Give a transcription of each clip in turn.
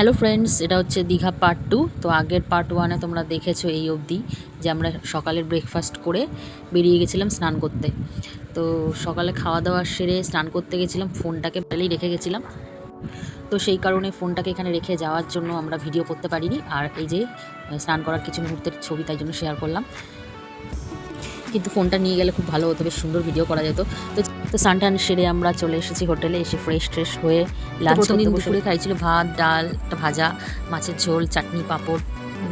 Hello friends এটা হচ্ছে Digha part two তো আগের পার্ট ওয়ানে তোমরা দেখেছ এই অবধি যে আমরা সকালের ব্রেকফাস্ট করে বেরিয়ে গেছিলাম স্নান করতে। তো সকালে খাওয়া দাওয়া সেরে স্নান করতে গেছিলাম, ফোনটাকে বেলেই রেখে গেছিলাম। তো সেই কারণে ফোনটাকে এখানে রেখে যাওয়ার জন্য আমরা ভিডিও করতে পারিনি। আর এই যে স্নান করার কিছু মুহূর্তের ছবি তাই জন্য শেয়ার করলাম। কিন্তু ফোনটা নিয়ে গেলে খুব ভালো হতো বেশ সুন্দর ভিডিও করা যেত। তো তো সানটান সেরে আমরা চলে এসেছি হোটেলে এসে ফ্রেশ ট্রেশ হয়ে লাঞ্চ দিন দুপুরে খাইছিল ভাত ডাল একটা ভাজা মাছের ঝোল চাটনি পাঁপড়।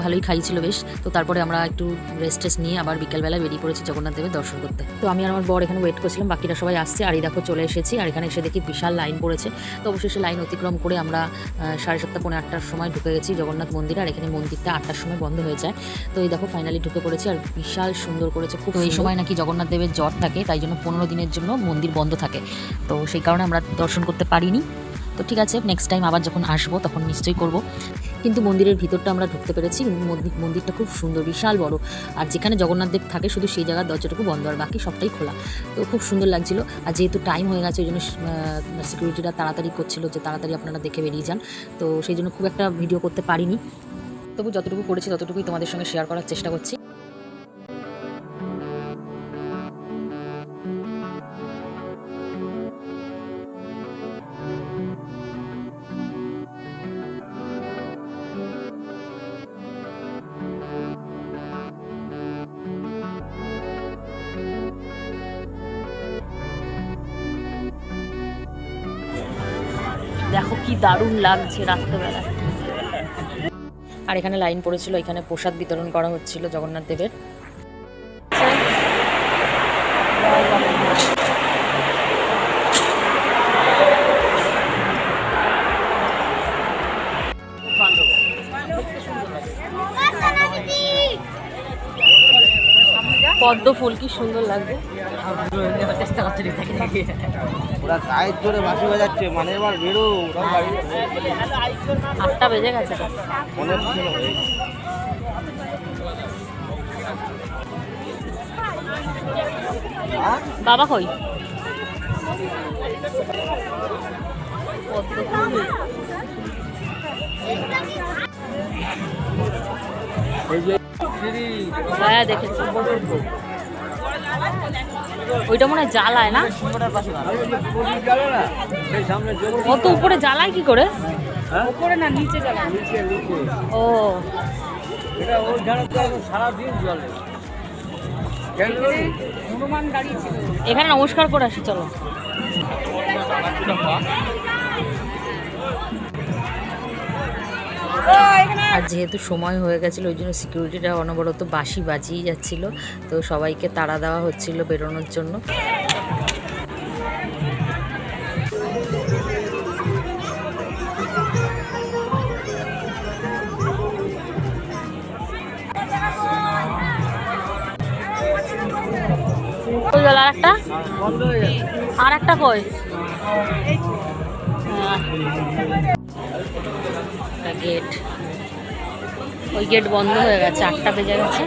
ভালোই খাইছিল বেশ। তো তারপরে আমরা একটু রেস্ট টেস্ট নিয়ে আবার বিকেলবেলা বেরিয়ে পড়েছি জগন্নাথ দেবের দর্শন করতে। তো আমি আর আমার বর এখানে ওয়েট করছিলাম বাকিরা সবাই আসছে। আর এই দেখো চলে এসেছি আর এখানে এসে দেখি বিশাল লাইন পড়েছে। তো অবশ্যই সে লাইন অতিক্রম করে আমরা সাড়ে সাতটা পৌনে আটটার সময় ঢুকে গেছি জগন্নাথ মন্দিরে। আর এখানে মন্দিরটা আটটার সময় বন্ধ হয়ে যায়। তো এই দেখো ফাইনালি ঢুকে পড়েছি আর বিশাল সুন্দর করেছে। খুব এই সময় নাকি জগন্নাথ দেবের জ্বর থাকে তাই জন্য পনেরো দিনের জন্য মন্দির বন্ধ থাকে। তো সেই কারণে আমরা দর্শন করতে পারিনি। তো ঠিক আছে নেক্সট টাইম আবার যখন আসব তখন নিশ্চয়ই করব। কিন্তু মন্দিরের ভিতরটা আমরা ঢুকতে পেরেছি মন্দির- মন্দিরটা খুব সুন্দর, বিশাল বড়। আর যেখানে জগন্নাথ দেব থাকে শুধু সেই জায়গার দরজাটুকু বন্ধ আর বাকি সবটাই খোলা। তো খুব সুন্দর লাগছিল। আর যেহেতু টাইম হয়ে গেছে ওই জন্য সিকিউরিটিরা তাড়াতাড়ি করছিল যে তাড়াতাড়ি আপনারা দেখে বেরিয়ে যান। তো সেই জন্য খুব একটা ভিডিও করতে পারিনি। তবু যতটুকু করেছি ততটুকুই তোমাদের সঙ্গে শেয়ার করার চেষ্টা করছি। দেখো কি দারুণ লাগছে রাত্রেবেলা। আর এখানে লাইন পড়েছিল, এখানে প্রসাদ বিতরণ করা হচ্ছিল জগন্নাথ দেবের। পদ্ম ফুল কি সুন্দর লাগবে চেষ্টা করছে ওরা গায়ের জোরে বাঁশি বাজাচ্ছে মানে এবার বেরো আটটা বেজে গেছে। অনেক? বাবা কই? পদ্ম ফুল। হ্যাঁ দেখেছি। ওইটা মনে হয় জ্বালায় না? অত উপরে জ্বালায় কি করে? উপরে না নিচে ও। এখানে নমস্কার করে আসি চলো। আর যেহেতু সময় হয়ে গেছিল, ওই জন্য সিকিউরিটিরা অনবরত বাসি বাজিয়ে যাচ্ছিল। তো সবাইকে তাড়া দেওয়া হচ্ছিল বেরোনোর জন্য। আর একটা? হয়ে আর একটা কই? গেট ওই গেট বন্ধ হয়ে গেছে, আটটা বেজে গেছে।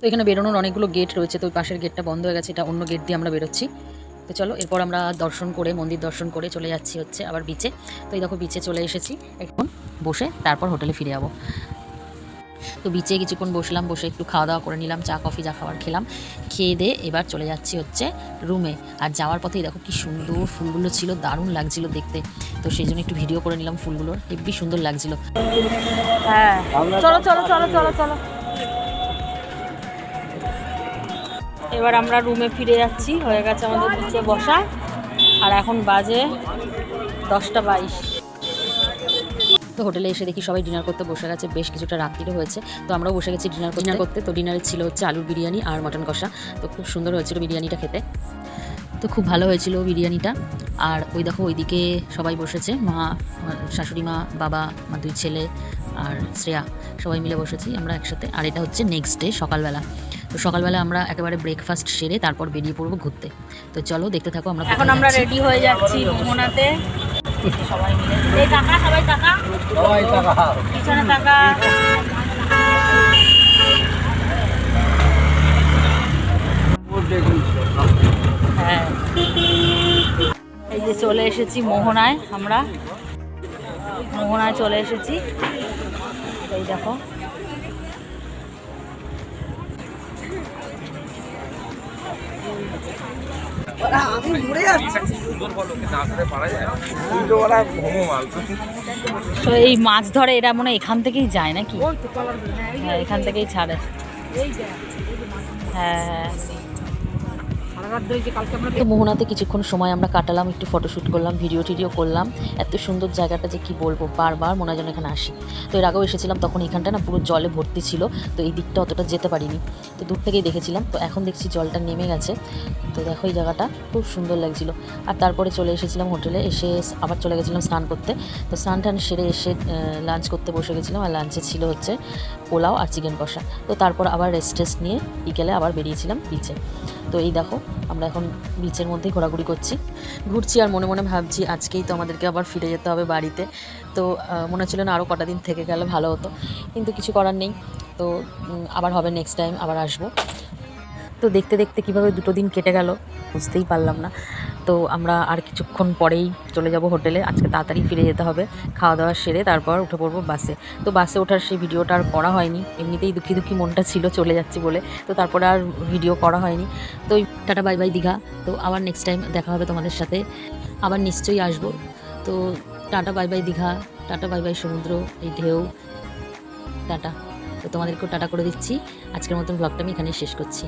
তো এখানে বেরোনোর অনেকগুলো গেট রয়েছে, তো ওই পাশের গেটটা বন্ধ হয়ে গেছে, এটা অন্য গেট দিয়ে আমরা বেরোচ্ছি। তো চলো, এরপর আমরা দর্শন করে, মন্দির দর্শন করে চলে যাচ্ছি হচ্ছে আবার বিচে তো এই দেখো বিচে চলে এসেছি, এখন বসে তারপর হোটেলে ফিরে যাব। তো বিচে কিছুক্ষণ বসলাম বসে একটু খাওয়া দাওয়া করে নিলাম চা কফি যা খাবার খেলাম। খেয়ে দিয়ে এবার চলে যাচ্ছি হচ্ছে রুমে আর যাওয়ার পথেই দেখো কি সুন্দর ফুলগুলো ছিল দারুণ লাগছিল দেখতে। তো সেই জন্য একটু ভিডিও করে নিলাম ফুলগুলোর হেব্বি সুন্দর লাগছিল। হ্যাঁ। চলো চলো চলো চলো চলো। এবার আমরা রুমে ফিরে যাচ্ছি হয়ে গেছে আমাদের নিচে বসা। আর এখন বাজে দশটা বাইশ। তো হোটেলে এসে দেখি সবাই ডিনার করতে বসে গেছে বেশ কিছুটা রাত্রিরে হয়েছে। তো আমরাও বসে গেছি ডিনার ডিনার করতে? তো ডিনারে ছিল হচ্ছে আলুর বিরিয়ানি আর মটন কষা। তো খুব সুন্দর হয়েছিল বিরিয়ানিটা খেতে। তো খুব ভালো হয়েছিল বিরিয়ানিটা। আর ওই দেখো ওইদিকে সবাই বসেছে। মা শাশুড়ি মা বাবা আমার দুই ছেলে আর শ্রেয়া সবাই মিলে বসেছি আমরা একসাথে। আর এটা হচ্ছে নেক্সট ডে সকালবেলা। তো সকালবেলা আমরা একেবারে ব্রেকফাস্ট সেরে তারপর বেরিয়ে পড়ব ঘুরতে। তো চলো দেখতে থাকো আমরা এখন আমরা রেডি হয়ে যাচ্ছি মোহনাতে। সবাই মিলে। এই টাকা সবাই টাকা? সবাই টাকা। পিছনে টাকা। হ্যাঁ। এই যে চলে এসেছি মোহনায় আমরা। মোহনায় চলে এসেছি। এই দেখো। তো এই মাছ ধরে এরা মনে এখান থেকেই যায় নাকি? এখান থেকেই ছাড়ে হ্যাঁ হ্যাঁ। তো মোহনাতে কিছুক্ষণ সময় আমরা কাটালাম, একটু ফটোশ্যুট করলাম ভিডিও টিডিও করলাম। এত সুন্দর জায়গাটা যে কি বলব, বারবার মনে হয় যেন এখানে আসি। তো এর আগেও এসেছিলাম, তখন এখানটা না পুরো জলে ভর্তি ছিল, তো এই দিকটা অতটা যেতে পারিনি। তো দূর থেকেই দেখেছিলাম, তো এখন দেখছি জলটা নেমে গেছে। তো দেখো এই জায়গাটা, খুব সুন্দর লাগছিল। আর তারপরে চলে এসেছিলাম হোটেলে, এসে আবার চলে গেছিলাম স্নান করতে। তো স্নান টান সেরে এসে লাঞ্চ করতে বসে গেছিলাম, আর লাঞ্চে ছিল হচ্ছে পোলাও আর চিকেন কষা। তো তারপর আবার রেস্ট টেস্ট নিয়ে বিকেলে আবার বেরিয়েছিলাম বিচে তো এই দেখো, আমরা এখন বিচের মধ্যেই ঘোরাঘুরি করছি। ঘুরছি আর মনে মনে ভাবছি আজকেই তো আমাদেরকে আবার ফিরে যেতে হবে বাড়িতে। তো মনে হচ্ছিল না আরও কটা দিন থেকে গেলে ভালো হতো, কিন্তু কিছু করার নেই। তো আবার হবে নেক্সট টাইম আবার আসব। তো দেখতে দেখতে কীভাবে দুটো দিন কেটে গেল, বুঝতেই পারলাম না। তো আমরা আর কিছুক্ষণ পরেই চলে যাব হোটেলে। আজকে তাড়াতাড়ি ফিরে যেতে হবে। খাওয়া দাওয়া সেরে তারপর উঠে পড়ব বাসে। তো বাসে ওঠার সেই ভিডিওটা আর করা হয়নি। এমনিতেই দুঃখী দুঃখী মনটা ছিল, চলে যাচ্ছি বলে। তো তারপরে আর ভিডিও করা হয়নি। তো টাটা, বাই বাই, দীঘা। তো আবার নেক্সট টাইম দেখা হবে তোমাদের সাথে। আবার নিশ্চয়ই আসব। তো tata, bye bye, Digha. Tata, bye bye, সমুদ্র, এই ঢেউ। টাটা। তো তোমাদেরকেও টাটা করে দিচ্ছি। আজকের মতন ব্লগটা আমি এখানে শেষ করছি।